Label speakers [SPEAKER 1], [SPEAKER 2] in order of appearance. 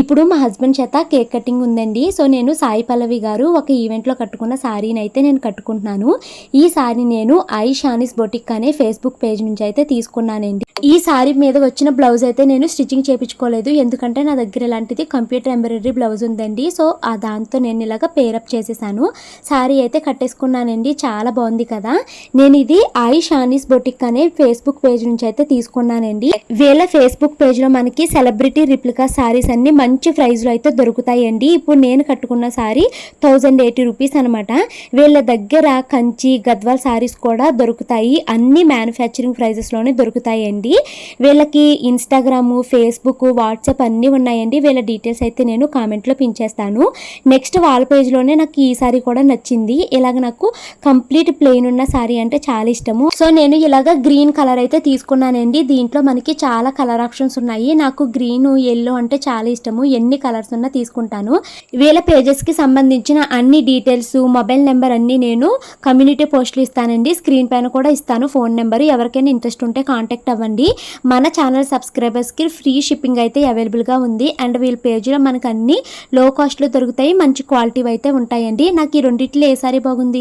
[SPEAKER 1] ఇప్పుడు మా హస్బెండ్ చేత కేక్ కటింగ్ ఉందండి. సో నేను సాయి పల్లవి గారు ఒక ఈవెంట్లో కట్టుకున్న శారీని అయితే నేను కట్టుకుంటున్నాను. ఈ శారీ నేను ఐ షానిస్ బొటిక్ అనే ఫేస్బుక్ పేజ్ నుంచి అయితే తీసుకున్నానండి. ఈ శారీ మీద వచ్చిన బ్లౌజ్ అయితే నేను స్టిచ్చింగ్ చేయించుకోలేదు. ఎందుకంటే నా దగ్గర ఇలాంటిది కంప్యూటర్ ఎంబ్రాయిడరీ బ్లౌజ్ ఉందండి. సో ఆ దాంతో నేను ఇలాగ పేరప్ చేసేసాను. శారీ అయితే కట్టేసుకున్నానండి. చాలా బాగుంది కదా. నేను ఇది ఐ షానిస్ బొటిక్ అనే ఫేస్బుక్ పేజ్ నుంచి అయితే తీసుకున్నానండి. వీళ్ళ ఫేస్బుక్ పేజ్లో మనకి సెలబ్రిటీ రిప్లికా శారీస్ అన్ని మంచి ప్రైస్లో అయితే దొరుకుతాయండి. ఇప్పుడు నేను కట్టుకున్న శారీ థౌజండ్ ఎయిటీ రూపీస్ అనమాట వీళ్ళ దగ్గర కంచి గద్వాల్ శారీస్ కూడా దొరుకుతాయి. అన్ని మ్యానుఫ్యాక్చరింగ్ ప్రైజెస్లోనే దొరుకుతాయండి. వీళ్ళకి ఇన్స్టాగ్రాము ఫేస్బుక్ వాట్సాప్ అన్నీ ఉన్నాయండి. వీళ్ళ డీటెయిల్స్ అయితే నేను కామెంట్లో పించేస్తాను నెక్స్ట్ వాల్ పేజ్లోనే నాకు ఈ సారీ కూడా నచ్చింది. ఇలాగ నాకు కంప్లీట్ ప్లెయిన్ ఉన్న సారీ అంటే చాలా ఇష్టము. సో నేను ఇలాగ గ్రీన్ కలర్ అయితే తీసుకున్నానండి. దీంట్లో మనకి చాలా కలర్ ఆప్షన్స్ ఉన్నాయి. నాకు గ్రీన్ ఎల్లో అంటే చాలా ఇష్టము ఎన్ని కలర్స్ ఉన్నా తీసుకుంటాను. వీళ్ళ పేజెస్కి సంబంధించిన అన్ని డీటెయిల్స్ మొబైల్ నెంబర్ అన్నీ నేను కమ్యూనిటీ పోస్టులు ఇస్తానండి. స్క్రీన్ పైన కూడా ఇస్తాను. ఫోన్ నెంబర్ ఎవరికైనా ఇంట్రెస్ట్ ఉంటే కాంటాక్ట్ అవ్వండి. మన ఛానల్ సబ్స్క్రైబర్స్కి ఫ్రీ షిప్పింగ్ అయితే అవైలబుల్గా ఉంది. అండ్ వీళ్ళ పేజీలో మనకు అన్ని లో కాస్ట్లో దొరుకుతాయి. మంచి క్వాలిటీ అయితే ఉంటాయండి. నాకు ఈ రెండిట్లో ఏ సారీ బాగుంది?